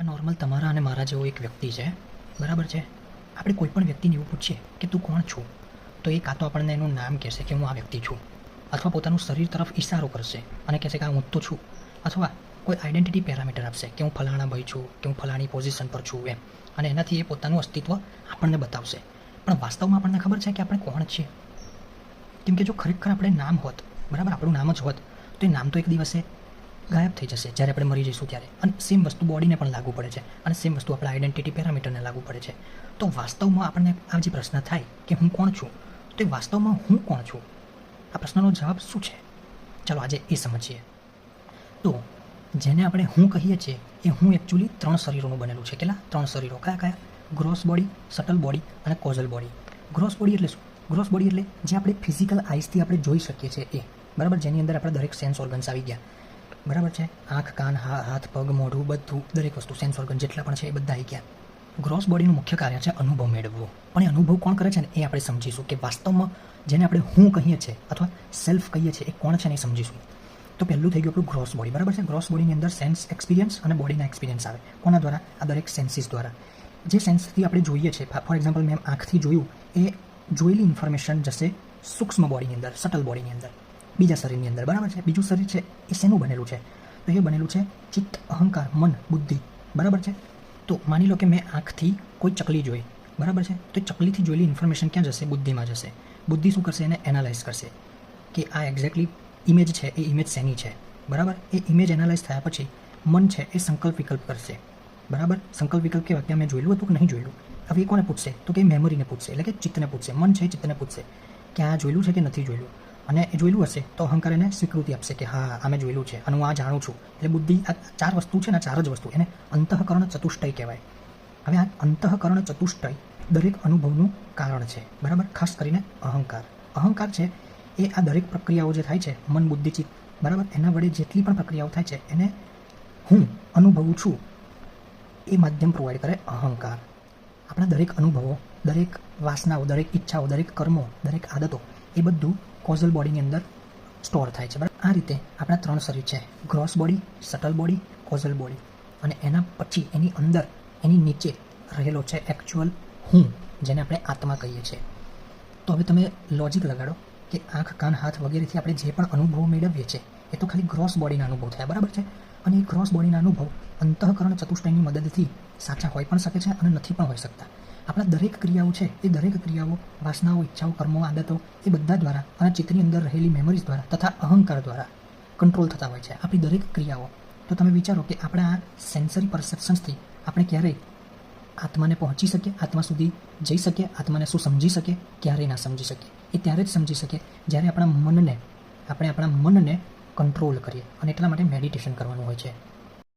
આ નોર્મલ તમારા અને મારા જેવો એક વ્યક્તિ છે. બરાબર છે? આપણે કોઈ પણ વ્યક્તિને એવું પૂછીએ કે તું કોણ છું, તો એ કાં તો આપણને એનું નામ કહેશે કે હું આ વ્યક્તિ છું. અથવા પોતાનું શરીર તરફ ઇશારો કરશે અને કહેશે કે આ હું તો છું. અથવા કોઈ આઈડેન્ટિટી પેરામીટર આપશે કે હું ફલાણા ભાઈ છું, કે હું ફલાણી પોઝિશન પર છું એમ. અને એનાથી એ પોતાનું અસ્તિત્વ આપણને બતાવશે. પણ વાસ્તવમાં આપણને ખબર છે કે આપણે કોણ છીએ? કેમ કે જો ખરેખર આપણે નામ હોત, બરાબર? આપણું નામ જ હોત, તો એ નામ તો એક દિવસે ગાયબ થઈ જશે. જ્યારે આપણે મરી જઈશું ત્યારે. અને સેમ વસ્તુ બોડીને પણ લાગુ પડે છે. અને સેમ વસ્તુ આપણા આઈડેન્ટિટી પેરામીટરને લાગુ પડે છે. તો વાસ્તવમાં આપણને આ જે પ્રશ્ન થાય કે હું કોણ છું? તો એ વાસ્તવમાં હું કોણ છું? આ પ્રશ્નનો જવાબ શું છે? ચાલો આજે એ સમજીએ. તો જેને આપણે હું કહીએ છીએ, એ હું એકચ્યુઅલી ત્રણ શરીરોનું બનેલું છે. કેટલા? ત્રણ શરીરો. કયા કયા? ગ્રોસ બોડી સટલ બોડી અને કોઝલ બોડી ગ્રોસ બોડી એટલે શું? ગ્રોસ બોડી એટલે જે આપણે ફિઝિકલ આઈસથી આપણે જોઈ શકીએ છીએ એ. બરાબર? જેની અંદર આપણા દરેક સેન્સ ઓર્ગન્સ આવી ગયા. બરાબર છે? આંખ, કાન હાથ, પગ, મોઢું, બધું, દરેક વસ્તુ સેન્સ ઓર્ગન જેટલા પણ છે એ બધા આવી ગયા ગ્રોસ બોડીનું મુખ્ય કાર્ય છે અનુભવ મેળવવો. પણ એ અનુભવ કોણ કરે છે ને એ આપણે સમજીશું કે વાસ્તવમાં જેને આપણે હું કહીએ છીએ અથવા સેલ્ફ કહીએ છીએ એ કોણ છે ને એ સમજીશું. તો પહેલું થઈ ગયું આપણું ગ્રોસ બોડી બરાબર છે? ગ્રોસ બોડીની અંદર સેન્સ એક્સપિરિયન્સ અને બોડીના એક્સપિરિયન્સ આવે. કોના દ્વારા? આ દરેક સેન્સીસ દ્વારા. જે સેન્સથી આપણે જોઈએ છે ફોર એક્ઝામ્પલ મેં આંખથી જોયું, એ જોયેલી ઇન્ફોર્મેશન જશે સૂક્ષ્મ બોડીની અંદર સટલ બોડીની અંદર. બીજા શરીરની અંદર, બરાબર છે? બીજું શરીર છે એ શેનું બનેલું છે? તો એ બનેલું છે ચિત્ત, અહંકાર, મન, બુદ્ધિ, બરાબર છે? તો માની લો કે મેં આંખથી કોઈ ચકલી જોઈ, બરાબર છે? તો એ ચકલીથી જોયેલી ઇન્ફોર્મેશન ક્યાં જશે? બુદ્ધિમાં જશે. બુદ્ધિ શું કરશે? એને એનાલાઇઝ કરશે કે આ એક્ઝેક્ટલી ઇમેજ છે, એ ઇમેજ શેની છે? બરાબર? એ ઇમેજ એનાલાઇઝ થયા પછી મન છે એ સંકલ્પ વિકલ્પ કરશે. બરાબર? સંકલ્પ વિકલ્પ કેવા? કે મેં જોયેલું હતું કે નહીં જોયેલું? હવે એ કોને પૂછશે? તો કે મેમરીને પૂછશે, એટલે કે ચિત્તને પૂછશે. મન છે એ ચિત્તને પૂછશે કે આ જોયેલું છે કે નથી જોયેલું? અને એ જોયેલું હશે તો અહંકાર એને સ્વીકૃતિ આપશે કે હા આ મેં જોયેલું છે. અને હું આ જાણું છું. એટલે બુદ્ધિ આ ચાર વસ્તુ છે ને ચાર જ વસ્તુ. એને અંતઃકરણ ચતુષ્ટય કહેવાય. હવે આ અંતઃકરણ ચતુષ્ટય દરેક અનુભવનું કારણ છે. બરાબર? ખાસ કરીને અહંકાર. અહંકાર છે એ આ દરેક પ્રક્રિયાઓ જે થાય છે, મન, બુદ્ધિ, ચિત્ત, બરાબર? એના વડે જેટલી પણ પ્રક્રિયાઓ થાય છે, એને હું અનુભવું છું, એ માધ્યમ પ્રોવાઈડ કરે અહંકાર. આપણા દરેક અનુભવો, દરેક વાસનાઓ, દરેક ઈચ્છાઓ, દરેક કર્મો, દરેક આદતો, એ બધું કોઝલ બોડીની અંદર સ્ટોર થાય છે, બરાબર? આ રીતે આપણા ત્રણ શરીર છે gross body subtle body causal body અને એના પછી એની અંદર, એની નીચે રહેલો છે એકચ્યુઅલ હું, જેને આપણે આત્મા કહીએ છીએ. તો હવે તમે લોજિક લગાડો કે આંખ, કાન, હાથ વગેરેથી આપણે જે પણ અનુભવો મેળવીએ છીએ, એ તો ખાલી ગ્રોસ બોડીના અનુભવ થયા, બરાબર છે? અને એ ગ્રોસ બોડીના અનુભવ અંતઃકરણ ચતુષ્ટયની મદદથી સાચા હોઈ પણ શકે છે અને નથી પણ હોઈ શકતા. આપણા દરેક ક્રિયાઓ છે એ દરેક ક્રિયાઓ, વાસનાઓ, ઈચ્છાઓ, કર્મો, આદતો એ બધા દ્વારા અને ચિત્રની અંદર રહેલી મેમરીઝ દ્વારા તથા અહંકાર દ્વારા કંટ્રોલ થતા હોય છે. આપણી દરેક ક્રિયાઓ, તો તમે વિચારો કે આપણા આ સેન્સરી પરસેપ્શન્સથી આપણે ક્યારેય આત્માને પહોંચી શકીએ, આત્મા સુધી જઈ શકીએ, આત્માને શું સમજી શકીએ ક્યારેય ના સમજી શકીએ? એ ત્યારે જ સમજી શકીએ જ્યારે આપણા મનને, આપણે આપણા મનને કંટ્રોલ કરીએ અને એટલા માટે મેડિટેશન કરવાનું હોય છે.